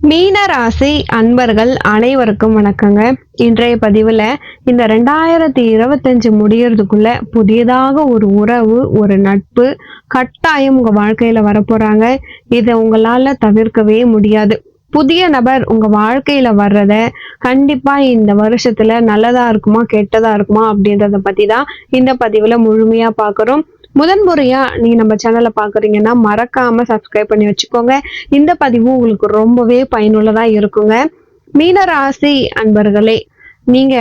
மீனராசி அன்பர்கள் அனைவருக்கும் வணக்கங்க. இன்றைய பதிவில் இந்த ரெண்டாயிரத்தி இருபத்தஞ்சு முடியறதுக்குள்ள புதியதாக ஒரு உறவு ஒரு நட்பு கட்டாயம் உங்கள் வாழ்க்கையில் வரப்போகிறாங்க இதை உங்களால் தவிர்க்கவே முடியாது. புதிய நபர் உங்க வாழ்க்கையில வர்றத கண்டிப்பா இந்த வருஷத்துல நல்லதா இருக்குமா கெட்டதா இருக்குமா அப்படின்றத பத்தி தான் இந்த பதிவுல முழுமையா பார்க்குறோம் முதன் முறையாக நீங்க நம்ம சேனலை பாக்குறீங்கன்னா மறக்காம சப்ஸ்கிரைப் பண்ணி வச்சுக்கோங்க. இந்த பதிவு உங்களுக்கு ரொம்பவே பயனுள்ளதா இருக்குங்க. மீனராசி அன்பர்களே நீங்க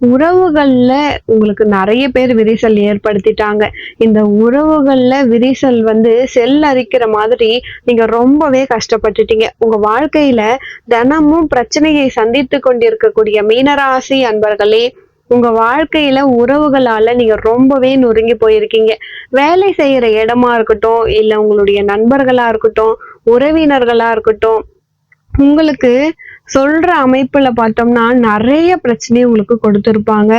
உறவுகள்ல உங்களுக்கு நிறைய பேர் விரிசல் ஏற்படுத்திட்டாங்க. இந்த உறவுகள்ல விரிசல் வந்து செல் அரிக்கிற மாதிரி நீங்க ரொம்பவே கஷ்டப்பட்டுட்டீங்க. உங்க வாழ்க்கையில தினமும் பிரச்சனையை சந்தித்து கொண்டிருக்கக்கூடிய மீனராசி அன்பர்களே உங்க வாழ்க்கையில உறவுகளால நீங்க ரொம்பவே நொறுங்கி போயிருக்கீங்க. வேலை செய்யற இடமா இருக்கட்டும் இல்ல உங்களுடைய நண்பர்களா இருக்கட்டும் உறவினர்களா இருக்கட்டும் உங்களுக்கு சொல்ற அமைப்புல பார்த்தோம்னா நிறைய பிரச்சனையை உங்களுக்கு கொடுத்துருப்பாங்க.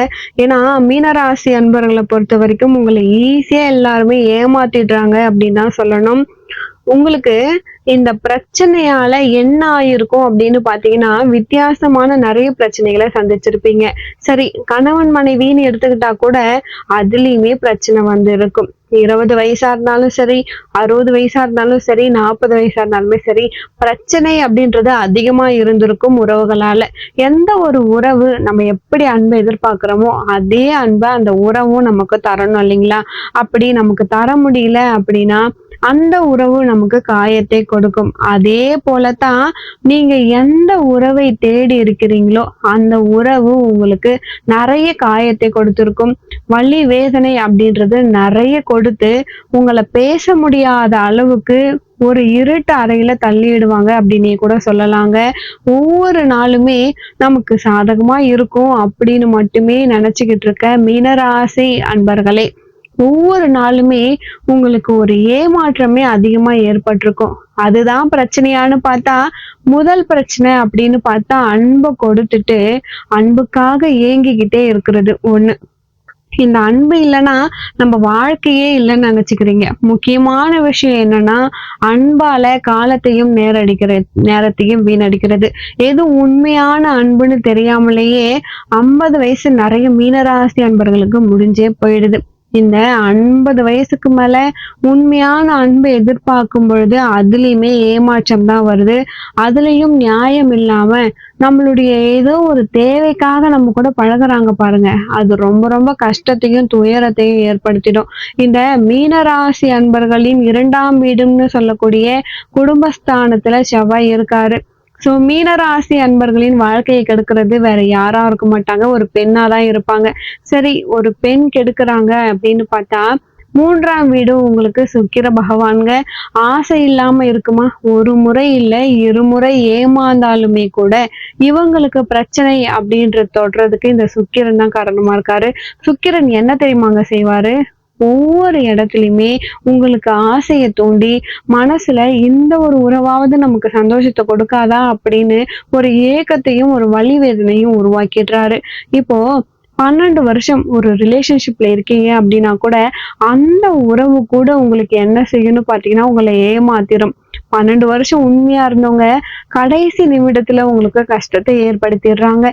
ஏன்னா மீனராசி அன்பர்களை பொறுத்த வரைக்கும் உங்களை ஈஸியா எல்லாருமே ஏமாத்திடுறாங்க அப்படின்னு தான் சொல்லணும். உங்களுக்கு இந்த பிரச்சனையால என்ன ஆயிருக்கும் அப்படின்னு பாத்தீங்கன்னா வித்தியாசமான நிறைய பிரச்சனைகளை சந்திச்சிருப்பீங்க. சரி கணவன் மனைவின்னு எடுத்துக்கிட்டா கூட அதுலயுமே பிரச்சனை வந்து இருக்கும் இருபது வயசா இருந்தாலும் சரி அறுபது வயசா இருந்தாலும் சரி நாற்பது வயசா இருந்தாலுமே சரி பிரச்சனை அப்படின்றது அதிகமா இருந்திருக்கும் உறவுகளால. எந்த ஒரு உறவு நம்ம எப்படி அன்பை எதிர்பார்க்கிறோமோ அதே அன்பை அந்த உறவும் நமக்கு தரணும் இல்லைங்களா? அப்படி நமக்கு தர முடியல அப்படின்னா அந்த உறவு நமக்கு காயத்தை கொடுக்கும். அதே போலத்தான் நீங்க எந்த உறவை தேடி இருக்கிறீங்களோ அந்த உறவு உங்களுக்கு நிறைய காயத்தை கொடுத்துருக்கும். வலி வேதனை அப்படின்றது நிறைய கொடுத்து உங்களை பேச முடியாத அளவுக்கு ஒரு இருட்டு அறையில தள்ளிடுவாங்க அப்படின்னே கூட சொல்லலாங்க. ஒவ்வொரு நாளுமே நமக்கு சாதகமா இருக்கும் அப்படின்னு மட்டுமே நினைச்சுக்கிட்டு இருக்க மீனராசி அன்பர்களே. ஒவ்வொரு நாளுமே உங்களுக்கு ஒரு ஏமாற்றமே அதிகமா ஏற்பட்டிருக்கும். அதுதான் பிரச்சனையான்னு பார்த்தா முதல் பிரச்சனை அப்படின்னு பார்த்தா அன்பை கொடுத்துட்டு அன்புக்காக ஏங்கிக்கிட்டே இருக்கிறது ஒண்ணு. இந்த அன்பு இல்லைன்னா நம்ம வாழ்க்கையே இல்லைன்னு நினைச்சுக்கிறீங்க. முக்கியமான விஷயம் என்னன்னா அன்பால காலத்தையும் நேரடிக்கிறது நேரத்தையும் வீணடிக்கிறது. எது உண்மையான அன்புன்னு தெரியாமலேயே ஐம்பது வயசு நிறைய மீனராசி அன்பர்களுக்கு முடிஞ்சே போயிடுது. இந்த ஐம்பது வயசுக்கு மேல உண்மையான அன்பை எதிர்பார்க்கும் பொழுது அதுலயுமே ஏமாற்றம் தான் வருது. அதுலயும் நியாயம் இல்லாம நம்மளுடைய ஏதோ ஒரு தேவைக்காக நம்ம கூட பழகுறாங்க பாருங்க. அது ரொம்ப ரொம்ப கஷ்டத்தையும் துயரத்தையும் ஏற்படுத்திடும். இந்த மீனராசி அன்பர்களின் இரண்டாம் வீடுன்னு சொல்லக்கூடிய குடும்பஸ்தானத்துல செவ்வாய் இருக்காரு. ஸோ மீனராசி அன்பர்களின் வாழ்க்கையை கெடுக்கிறது வேற யாரா இருக்க மாட்டாங்க. ஒரு பெண்ணா தான் இருப்பாங்க. சரி ஒரு பெண் கெடுக்கிறாங்க அப்படின்னு பார்த்தா மூன்றாம் வீடு உங்களுக்கு சுக்கிர பகவான்க ஆசை இல்லாம இருக்குமா? ஒரு முறை இல்லை இருமுறை ஏமாந்தாலுமே கூட இவங்களுக்கு பிரச்சனை அப்படின்ற தொடுறதுக்கு இந்த சுக்கிரன் தான் காரணமா இருக்காரு. சுக்கிரன் என்ன தெரியுமாங்க செய்வாரு? ஒவ்வொரு இடத்துலையுமே உங்களுக்கு ஆசையை தூண்டி மனசுல இந்த ஒரு உறவாவது நமக்கு சந்தோஷத்தை கொடுக்காதா அப்படின்னு ஒரு ஏக்கத்தையும் ஒரு வழி வேதனையும் உருவாக்கிடுறாரு. இப்போ பன்னெண்டு வருஷம் ஒரு ரிலேஷன்ஷிப்ல இருக்கீங்க அப்படின்னா கூட அந்த உறவு கூட உங்களுக்கு என்ன செய்யணும் பார்த்தீங்கன்னா உங்களை ஏமாத்திரும். பன்னெண்டு வருஷம் உண்மையா இருந்தவங்க கடைசி நிமிடத்துல உங்களுக்கு கஷ்டத்தை ஏற்படுத்திடுறாங்க.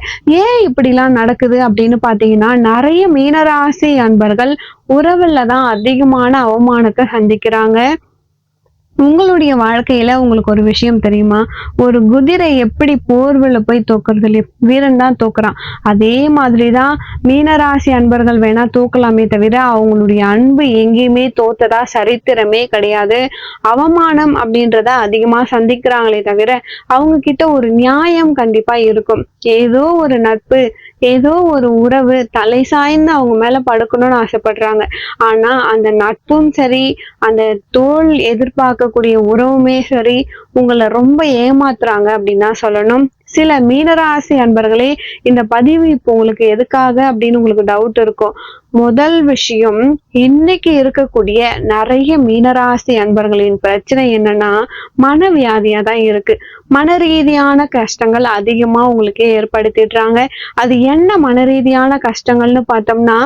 ஏன் இப்படிலாம் நடக்குது அப்படின்னு பாத்தீங்கன்னா நிறைய மீனராசி அன்பர்கள் உறவுல தான் அதிகமான அவமானத்தை சந்திக்கிறாங்க. உங்களுடைய வாழ்க்கையில உங்களுக்கு ஒரு விஷயம் தெரியுமா? ஒரு குதிரை எப்படி போர்வில் போய் தோக்குறது வீரன் தான் தோக்குறான். அதே மாதிரிதான் மீனராசி அன்பர்கள் வேணா தோக்கலாமே தவிர அவங்களுடைய அன்பு எங்கேயுமே தோத்ததா சரித்திரமே கிடையாது. அவமானம் அப்படின்றத அதிகமா சந்திக்கிறாங்களே தவிர அவங்க கிட்ட ஒரு நியாயம் கண்டிப்பா இருக்கும். ஏதோ ஒரு நட்பு ஏதோ ஒரு உறவு தலை சாய்ந்து அவங்க மேல படுக்கணும்னு ஆசைப்படுறாங்க. ஆனா அந்த நட்பும் சரி அந்த தோல் எதிர்பார்க்கக்கூடிய உறவுமே சரி உங்களை ரொம்ப ஏமாத்துறாங்க அப்படின்னு தான் சொல்லணும். சில மீனராசி அன்பர்களே இந்த பதிவு இப்போ உங்களுக்கு எதுக்காக அப்படின்னு உங்களுக்கு டவுட் இருக்கும். முதல் விஷயம் இன்னைக்கு இருக்கக்கூடிய நிறைய மீனராசி அன்பர்களின் பிரச்சனை என்னன்னா மனவியாதியா தான் இருக்கு. மன ரீதியான கஷ்டங்கள் அதிகமா உங்களுக்கு ஏற்படுத்திடுறாங்க. அது என்ன மன ரீதியான கஷ்டங்கள்னு பார்த்தோம்னா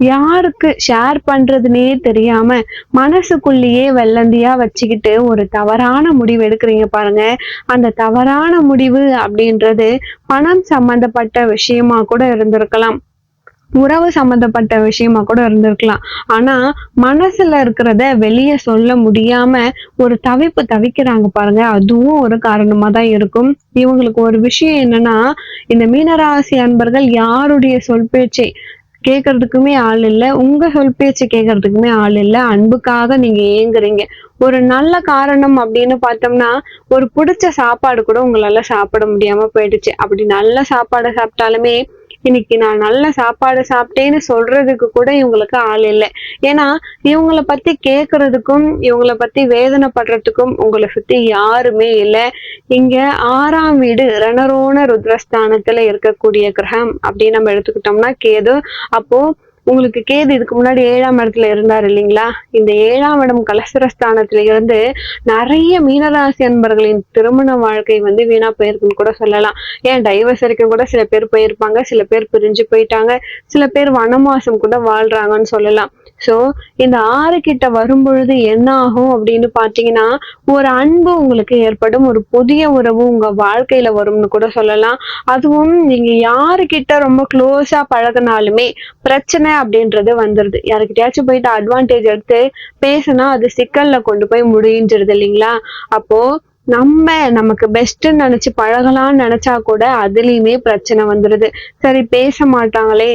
யாருக்கு ஷேர் பண்றதுன்னே தெரியாம மனசுக்குள்ளேயே வெள்ளந்தியா வச்சுக்கிட்டு ஒரு தவறான முடிவு எடுக்கிறீங்க பாருங்க. அந்த தவறான முடிவு அப்படின்றது பணம் சம்பந்தப்பட்ட விஷயமா கூட இருந்திருக்கலாம். உறவு சம்பந்தப்பட்ட விஷயமா கூட இருந்திருக்கலாம். ஆனா மனசுல இருக்கிறத வெளியே சொல்ல முடியாம ஒரு தவிப்பு தவிக்கிறாங்க பாருங்க. அதுவும் ஒரு காரணமா தான் இருக்கும். இவங்களுக்கு ஒரு விஷயம் என்னன்னா இந்த மீனராசி அன்பர்கள் யாருடைய சொல் பேச்சை கேட்கறதுக்குமே ஆள் இல்லை. உங்க சொல் பேச்சு கேட்கறதுக்குமே ஆள் இல்லை. அன்புக்காக நீங்க ஏங்குறீங்க. ஒரு நல்ல காரணம் அப்படின்னு பார்த்தோம்னா ஒரு பிடிச்ச சாப்பாடு கூட உங்களால சாப்பிட முடியாம போயிடுச்சு. அப்படி நல்ல சாப்பாடு சாப்பிட்டாலுமே இன்னைக்கு நான் நல்ல சாப்பாடு சாப்பிட்டேன்னு சொல்றதுக்கு கூட இவங்களுக்கு ஆள் இல்லை. ஏன்னா இவங்கள பத்தி கேக்குறதுக்கும் இவங்கள பத்தி வேதனைப்படுறதுக்கும் உங்களை சுத்தி யாருமே இல்லை. இங்க ஆறாம் வீடு ரணரோண ருத்ரஸ்தானத்துல இருக்கக்கூடிய கிரகம் அப்படின்னு நம்ம எடுத்துக்கிட்டோம்னா கேது. அப்போ உங்களுக்கு கேது இதுக்கு முன்னாடி ஏழாம் இடத்துல இருந்தார் இல்லைங்களா? இந்த ஏழாம் இடம் கலசரஸ்தானத்துல இருந்து நிறைய மீனராசி அன்பர்களின் திருமண வாழ்க்கை வந்து வீணா போயிருக்குன்னு கூட சொல்லலாம். ஏன் டைவர்ஸ் வரைக்கும் கூட சில பேர் போயிருப்பாங்க சில பேர் பிரிஞ்சு போயிட்டாங்க சில பேர் வனமாசம் கூட வாழ்றாங்கன்னு சொல்லலாம். சோ இந்த ஆறு கிட்ட வரும்பொழுது என்ன ஆகும் அப்படின்னு பாத்தீங்கன்னா ஒரு அன்பு உங்களுக்கு ஏற்படும் ஒரு புதிய உறவு உங்க வாழ்க்கையில வரும்னு கூட சொல்லலாம். அதுவும் நீங்க யாருக்கிட்ட ரொம்ப க்ளோஸா பழகினாலுமே பிரச்சனை அப்படின்றது வந்துடுது யாருக்கிட்டயாச்சும் போயிட்டு அட்வான்டேஜ் எடுத்து பேசுனா அது சிக்கல்ல கொண்டு போய் முடிஞ்சிருது இல்லைங்களா? அப்போ நம்ம நமக்கு பெஸ்ட்டுன்னு நினைச்சு பழகலாம்னு நினைச்சா கூட அதுலயுமே பிரச்சனை வந்துடுது சரி பேச மாட்டாங்களே.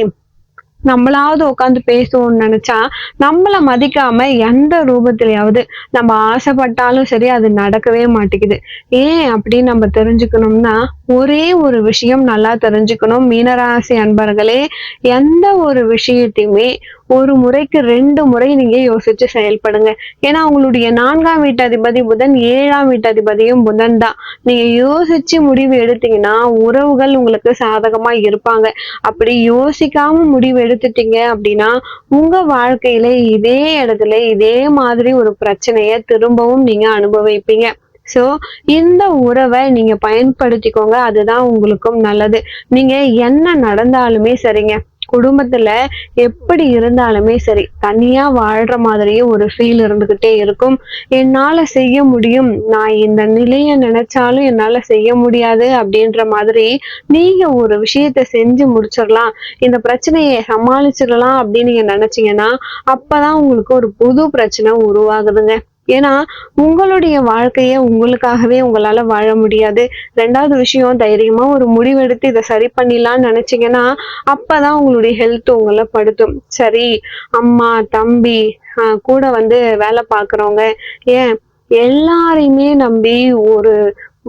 நம்மளாவது உட்காந்து பேசுவோம்னு நினைச்சா நம்மள மதிக்காம எந்த ரூபத்திலயாவது நம்ம ஆசைப்பட்டாலும் சரி அது நடக்கவே மாட்டேங்குது. ஏன் அப்படின்னு நம்ம தெரிஞ்சுக்கணும்னா ஒரே ஒரு விஷயம் நல்லா தெரிஞ்சுக்கணும். மீனராசி அன்பர்களே எந்த ஒரு விஷயத்தையுமே ஒரு முறைக்கு ரெண்டு முறை நீங்க யோசிச்சு செயல்படுங்க. ஏன்னா உங்களுடைய நான்காம் வீட்டதிபதி புதன் ஏழாம் வீட்டதிபதியும் புதன் தான். நீங்க யோசிச்சு முடிவு எடுத்தீங்கன்னா உறவுகள் உங்களுக்கு சாதகமா இருப்பாங்க. அப்படி யோசிக்காம முடிவு எடுத்துட்டீங்க அப்படின்னா உங்க வாழ்க்கையில இதே இடத்துல இதே மாதிரி ஒரு பிரச்சனைய திரும்பவும் நீங்க அனுபவிப்பீங்க. சோ இந்த உறவை நீங்க பயன்படுத்திக்கோங்க. அதுதான் உங்களுக்கும் நல்லது. நீங்க என்ன நடந்தாலுமே சரிங்க. குடும்பத்துல எப்படி இருந்தாலுமே சரி தனியா வாழ்ற மாதிரியே ஒரு ஃபீல் இருந்துகிட்டே இருக்கும். என்னால செய்ய முடியும். நான் இந்த நிலைய நினைச்சாலும் என்னால செய்ய முடியாது அப்படின்ற மாதிரி நீங்க ஒரு விஷயத்த செஞ்சு முடிச்சிடலாம். இந்த பிரச்சனையை சமாளிச்சிடலாம் அப்படின்னு நீங்க நினைச்சீங்கன்னா அப்பதான் உங்களுக்கு ஒரு புது பிரச்சனை உருவாகுதுங்க. ஏன்னா உங்களுடைய வாழ்க்கையை உங்களுக்காகவே உங்களால வாழ முடியாது. ரெண்டாவது விஷயம் தைரியமா ஒரு முடிவெடுத்து இதை சரி பண்ணிடலாம்னு நினைச்சீங்கன்னா அப்பதான் உங்களுடைய ஹெல்த் உங்களை படுத்தும். சரி அம்மா தம்பி ஆஹ் கூட வந்து வேலை பார்க்குறவங்க ஏன்? எல்லாரையுமே நம்பி ஒரு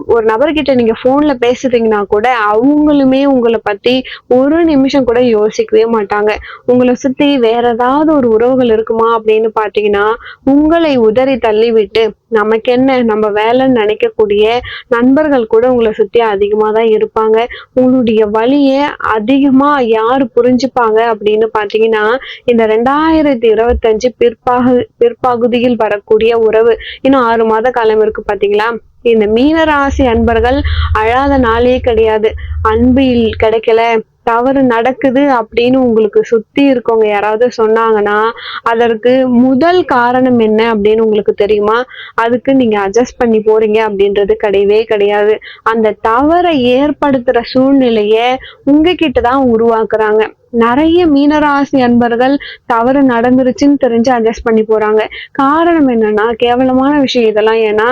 ஒரு நபர்கிட்ட நீங்க போன்ல பேசுறீங்கன்னா கூட அவங்களுமே உங்களை பத்தி ஒரு நிமிஷம் கூட யோசிக்கவே மாட்டாங்க. உங்களை சுத்தி வேற ஏதாவது ஒரு உறவுகள் இருக்குமா அப்படின்னு பாத்தீங்கன்னா உங்களை உதறி தள்ளி விட்டு நமக்கு என்ன நம்ம வேலைன்னு நினைக்கக்கூடிய நண்பர்கள் கூட உங்களை சுத்தி அதிகமா தான் இருப்பாங்க. உங்களுடைய வழியை அதிகமா யாரு புரிஞ்சுப்பாங்க அப்படின்னு பாத்தீங்கன்னா இந்த ரெண்டாயிரத்தி இருபத்தஞ்சு பிற்பாகு பிற்பகுதியில் வரக்கூடிய உறவு இன்னும் ஆறு மாத காலம் இருக்கு பாத்தீங்களா? இந்த மீனராசி அன்பர்கள் அழாத நாளே கிடையாது. அன்பு கிடைக்கல. தவறு நடக்குது அப்படின்னு உங்களுக்கு சுத்தி இருக்கவங்க யாராவது சொன்னாங்கன்னா அதற்கு முதல் காரணம் என்ன அப்படின்னு உங்களுக்கு தெரியுமா? அதுக்கு நீங்க அட்ஜஸ்ட் பண்ணி போறீங்க அப்படின்றது கிடையவே கிடையாது. அந்த தவறை ஏற்படுத்துற சூழ்நிலைய உங்ககிட்ட தான் உருவாக்குறாங்க. நிறைய மீனராசி அன்பர்கள் தவறு நடந்துருச்சுன்னு தெரிஞ்சு அட்ஜஸ்ட் பண்ணி போறாங்க. காரணம் என்னன்னா கேவலமான விஷயம் இதெல்லாம். ஏன்னா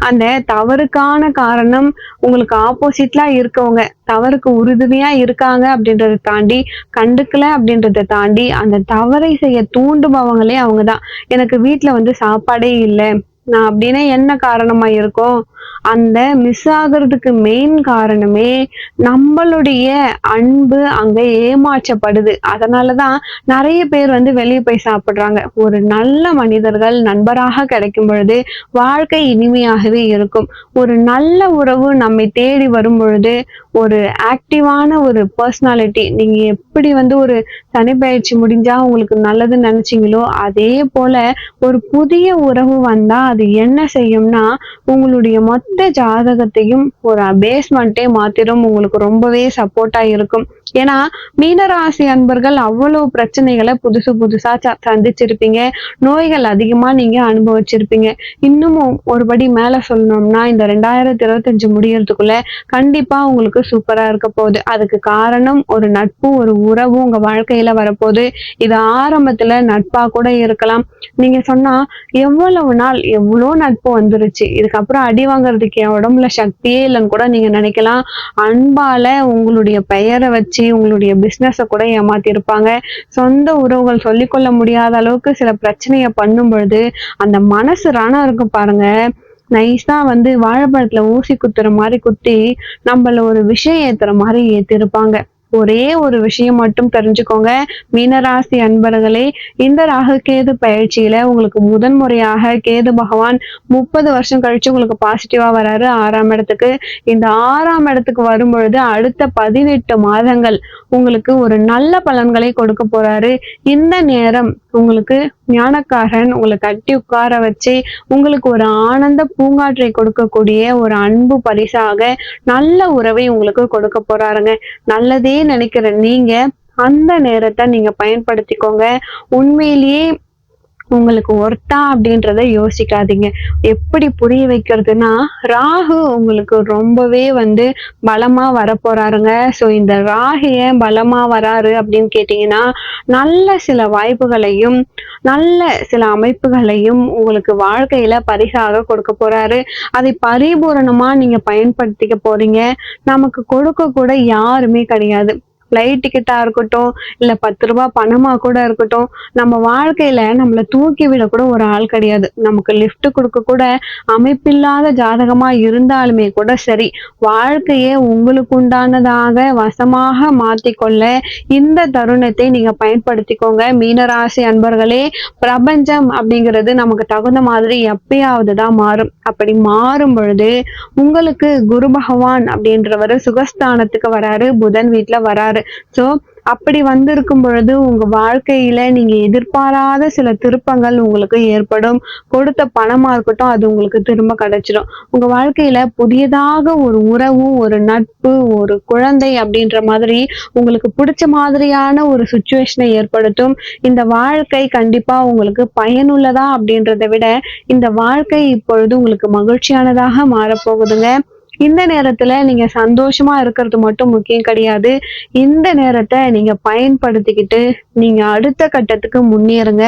அந்த தவறுக்கான காரணம் உங்களுக்கு ஆப்போசிட்லா இருக்கவங்க தவறுக்கு உறுதுணையா இருக்காங்க அப்படின்றத தாண்டி கண்டுக்கல அப்படின்றத தாண்டி அந்த தவறை செய்ய தூண்டுபவங்களே அவங்கதான். எனக்கு வீட்டுல வந்து சாப்பாடே இல்லை. நான் அப்படின்னா என்ன காரணமா இருக்கும்? அந்த மிஸ் ஆகுறதுக்கு மெயின் காரணமே நம்மளுடைய அன்பு அங்க ஏமாற்றப்படுது. அதனாலதான் நிறைய பேர் வந்து வெளியே போய் சாப்பிடுறாங்க. ஒரு நல்ல மனிதர்கள் நண்பராக கிடைக்கும் பொழுது வாழ்க்கை இனிமையாகவே இருக்கும். ஒரு நல்ல உறவு நம்மை தேடி வரும் பொழுது ஒரு ஆக்டிவான ஒரு பர்சனாலிட்டி நீங்க எப்படி வந்து ஒரு தனிப்பயிற்சி முடிஞ்சா உங்களுக்கு நல்லதுன்னு நினைச்சீங்களோ அதே போல ஒரு புதிய உறவு வந்தா அது என்ன செய்யும்னா உங்களுடைய மொத்த ஜாதகத்தையும் ஒரு பேஸ்மெண்ட்டே மாத்திரும். உங்களுக்கு ரொம்பவே சப்போர்ட்டா இருக்கும். ஏன்னா மீனராசி அன்பர்கள் அவ்வளவு பிரச்சனைகளை புதுசு புதுசா சந்திச்சிருப்பீங்க. நோய்கள் அதிகமா நீங்க அனுபவிச்சிருப்பீங்க. இன்னமும் ஒருபடி மேல சொல்லணும்னா இந்த ரெண்டாயிரத்தி இருபத்தஞ்சு முடியறதுக்குள்ள கண்டிப்பா உங்களுக்கு சூப்பரா இருக்க போகுது. அதுக்கு காரணம் ஒரு நட்பும் ஒரு உறவும் உங்க வாழ்க்கையில வரப்போகுது. இது ஆரம்பத்துல நட்பா கூட இருக்கலாம். நீங்க சொன்னா எவ்வளவு நாள் எவ்வளவு நட்பு வந்துருச்சு. இதுக்கப்புறம் அடி வாங்குறதுக்கு என் உடம்புல சக்தியே இல்லைன்னு கூட நீங்க நினைக்கலாம். அன்பால உங்களுடைய பெயரை வச்சு வச்சு உங்களுடைய பிசினஸ கூட ஏமாத்திருப்பாங்க. சொந்த உறவுகள் சொல்லிக்கொள்ள முடியாத அளவுக்கு சில பிரச்சனையை பண்ணும் பொழுது அந்த மனசு ரணம் இருக்கும் பாருங்க. நைஸா வந்து வாழைப்பழத்துல ஊசி குத்துற மாதிரி குத்தி நம்மள ஒரு விஷயம் ஏத்துற மாதிரி ஏத்திருப்பாங்க. ஒரே ஒரு விஷயம் மட்டும் தெரிஞ்சுக்கோங்க. மீனராசி அன்பர்களே இந்த ராகு கேது பயிற்சியில உங்களுக்கு முதன் முறையாக கேது பகவான் முப்பது வருஷம் கழிச்சு உங்களுக்கு பாசிட்டிவா வராரு. ஆறாம் இடத்துக்கு. இந்த ஆறாம் இடத்துக்கு வரும்பொழுது அடுத்த பதினெட்டு மாதங்கள் உங்களுக்கு ஒரு நல்ல பலன்களை கொடுக்க போறாரு. இந்த நேரம் உங்களுக்கு ஞானக்காரன் உங்களை கட்டி உட்கார வச்சு உங்களுக்கு ஒரு ஆனந்த பூங்காற்றை கொடுக்கக்கூடிய ஒரு அன்பு பரிசாக நல்ல உறவை உங்களுக்கு கொடுக்க போறாருங்க. நல்லதே நினைக்கிற நீங்க அந்த நேரத்தை நீங்க பயன்படுத்திக்கோங்க. உண்மையிலேயே உங்களுக்கு ஒர்த்தா அப்படின்றத யோசிக்காதீங்க. எப்படி புரிய வைக்கிறதுனா ராகு உங்களுக்கு ரொம்பவே வந்து பலமா வரப்போறாருங்க. ஸோ இந்த ராகு ஏன் பலமா வராரு அப்படின்னு கேட்டீங்கன்னா நல்ல சில வாய்ப்புகளையும் நல்ல சில அமைப்புகளையும் உங்களுக்கு வாழ்க்கையில பரிசாக கொடுக்க போறாரு. அதை பரிபூரணமா நீங்க பயன்படுத்திக்க போறீங்க. நமக்கு கொடுக்க கூட யாருமே கிடையாது. ஃப்ளைட் டிக்கெட்டா இருக்கட்டும் இல்லை பத்து ரூபா பணமா கூட இருக்கட்டும் நம்ம வாழ்க்கையில நம்மளை தூக்கி விடக்கூட ஒரு ஆள் கிடையாது. நமக்கு லிஃப்ட் கொடுக்க கூட அமைப்பில்லாத ஜாதகமா இருந்தாலுமே கூட சரி வாழ்க்கையே உங்களுக்கு உண்டானதாக வசமாக மாற்றிக்கொள்ள இந்த தருணத்தை நீங்க பயன்படுத்திக்கோங்க. மீனராசி அன்பர்களே பிரபஞ்சம் அப்படிங்கிறது நமக்கு தகுந்த மாதிரி எப்பயாவது தான் மாறும். அப்படி மாறும் பொழுது உங்களுக்கு குரு பகவான் அப்படின்றவர் சுகஸ்தானத்துக்கு வராரு புதன் வீட்டில் வராரு. சோ அப்படி வந்திருக்கும் பொழுது உங்க வாழ்க்கையில நீங்க எதிர்பாராத சில திருப்பங்கள் உங்களுக்கு ஏற்படும். கொடுத்த பணமா இருக்கட்டும் அது உங்களுக்கு திரும்ப கிடைச்சிடும். உங்க வாழ்க்கையில புதியதாக ஒரு உறவு ஒரு நட்பு ஒரு குழந்தை அப்படின்ற மாதிரி உங்களுக்கு பிடிச்ச மாதிரியான ஒரு சுச்சுவேஷனை ஏற்படுத்தும். இந்த வாழ்க்கை கண்டிப்பா உங்களுக்கு பயனுள்ளதா அப்படின்றத விட இந்த வாழ்க்கை இப்பொழுது உங்களுக்கு மகிழ்ச்சியானதாக மாறப்போகுதுங்க. இந்த நேரத்துல நீங்க சந்தோஷமா இருக்கிறது மட்டும் முக்கியம் கிடையாது. இந்த நேரத்தை நீங்க பயன்படுத்திக்கிட்டு நீங்க அடுத்த கட்டத்துக்கு முன்னேறுங்க.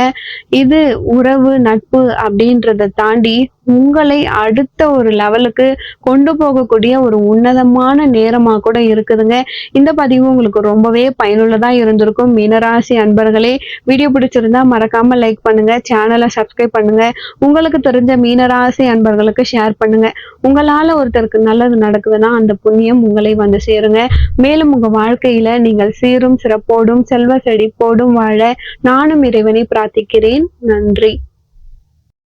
இது உறவு நட்பு அப்படின்றத தாண்டி உங்களை அடுத்த ஒரு லெவலுக்கு கொண்டு போகக்கூடிய ஒரு உன்னதமான நேரமா கூட இருக்குதுங்க. இந்த பதிவு உங்களுக்கு ரொம்பவே பயனுள்ளதா இருந்திருக்கும். மீனராசி அன்பர்களே வீடியோ பிடிச்சிருந்தா மறக்காம லைக் பண்ணுங்க. சேனலை சப்ஸ்கிரைப் பண்ணுங்க. உங்களுக்கு தெரிஞ்ச மீனராசி அன்பர்களுக்கு ஷேர் பண்ணுங்க. உங்களால ஒருத்தருக்கு நல்லது நடக்குதுன்னா அந்த புண்ணியம் உங்களை வந்து சேருங்க. மேலும் உங்க வாழ்க்கையில நீங்கள் சீரும் சிறப்போடும் செல்வ செழிப்போடும் வாழ நானும் இறைவனை பிரார்த்திக்கிறேன். நன்றி.